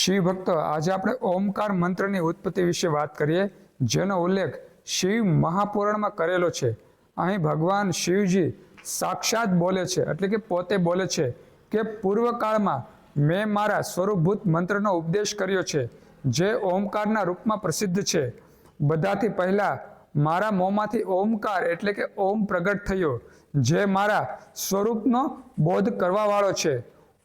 શિવ ભક્તો, આજે આપણે ઓમકાર મંત્રની ઉત્પત્તિ વિશે વાત કરીએ, જેનો ઉલ્લેખ શિવ મહાપુરાણમાં કરેલો છે. અહીં ભગવાન શિવજી સાક્ષાત બોલે છે, એટલે કે પોતે બોલે છે કે પૂર્વકાળમાં મેં મારા સ્વરૂપભૂત મંત્રનો ઉપદેશ કર્યો છે, જે ઓમકારના રૂપમાં પ્રસિદ્ધ છે. બધાથી પહેલાં મારા મોંમાંથી ઓમકાર એટલે કે ઓમ પ્રગટ થયો, જે મારા સ્વરૂપનો બોધ કરવાવાળો છે.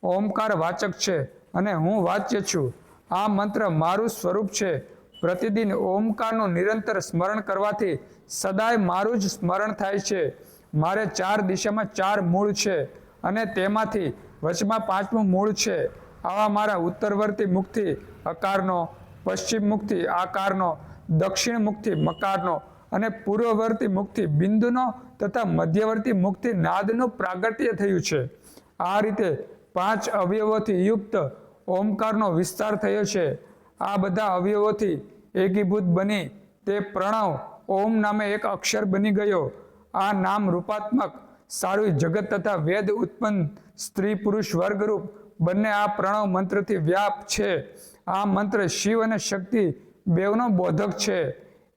ઓમકાર વાચક છે. અને હું વાચ્ય છું. આ મંત્ર મારું સ્વરૂપ છે. પ્રતિદિન ઓમકારનું નિરંતર સ્મરણ કરવાથી સદાય મારું જ સ્મરણ થાય છે. મારે ચાર દિશામાં ચાર મૂળ છે અને તેમાંથી વચમાં પાંચમું મૂળ છે. આવા મારા ઉત્તરવર્તી મુખથી અકારનો, પશ્ચિમ મુખથી આકારનો, દક્ષિણ મુખથી મકારનો અને પૂર્વવર્તી મુખથી બિંદુનો તથા મધ્યવર્તી મુખથી નાદનું પ્રાગટ્ય થયું છે. આ રીતે પાંચ અવયવોથી યુક્ત ઓમકારનો વિસ્તાર થયો છે. આ બધા અવયવોથી એકીભૂત બની તે પ્રણવ ઓમ નામે એક અક્ષર બની ગયો. આ નામ રૂપાત્મક, સારું જગત તથા વેદ ઉત્પન્ન, સ્ત્રી પુરુષ વર્ગરૂપ બંને આ પ્રણવ મંત્રથી વ્યાપ છે. આ મંત્ર શિવ અને શક્તિ બેવનો બોધક છે.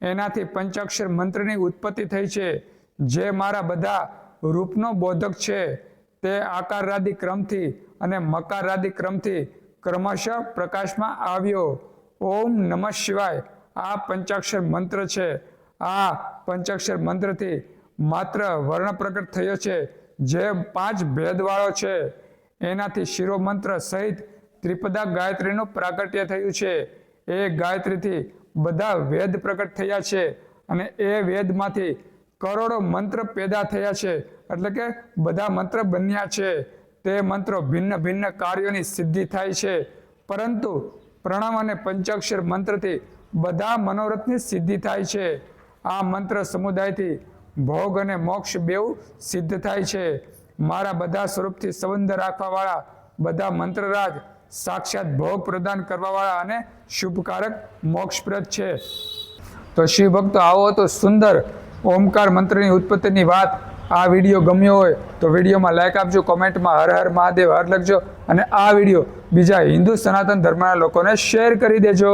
એનાથી પંચાક્ષર મંત્રની ઉત્પત્તિ થઈ છે. જે મારા બધા રૂપનો બોધક છે. તે આકારાદી ક્રમથી અને મકારાદી ક્રમથી ક્રમશઃ પ્રકાશમાં આવ્યો. ઓમ નમઃ શિવાય. આ પંચાક્ષર મંત્ર છે. આ પંચાક્ષર મંત્રથી માત્ર વર્ણ પ્રગટ થયો છે. જે પાંચ ભેદવાળો છે. એનાથી શિરોમંત્ર સહિત ત્રિપદા ગાયત્રીનું પ્રાગટ્ય થયું છે. એ ગાયત્રીથી બધા વેદ પ્રગટ થયા છે અને એ વેદમાંથી કરોડો મંત્ર પેદા થયા છે. એટલે કે બધા મંત્ર બન્યા છે. તે મંત્રો ભિન્ન ભિન્ન કાર્યોની સિદ્ધિ થાય છે. પરંતુ પ્રણવ અને પંચાક્ષર મંત્રથી બધા મનોરથની સિદ્ધિ થાય છે. આ મંત્ર સમુદાયથી ભોગ અને મોક્ષ બેઉ સિદ્ધ થાય છે. મારા બધા સ્વરૂપથી સંબંધ રાખવાવાળા બધા મંત્રરાજ સાક્ષાત ભોગ પ્રદાન કરવાવાળા અને શુભકારક મોક્ષપ્રદ છે. તો શિવ ભક્તો, આવો તો સુંદર ઓમકાર મંત્રની ઉત્પત્તિની વાત આ વીડિયો ગમ્યો હોય તો વિડીયોમાં લાઈક આપજો, કોમેન્ટમાં હર હર મહાદેવ, હર લખજો અને આ વીડિયો બીજા હિન્દુ સનાતન ધર્મના લોકોને શેર કરી દેજો.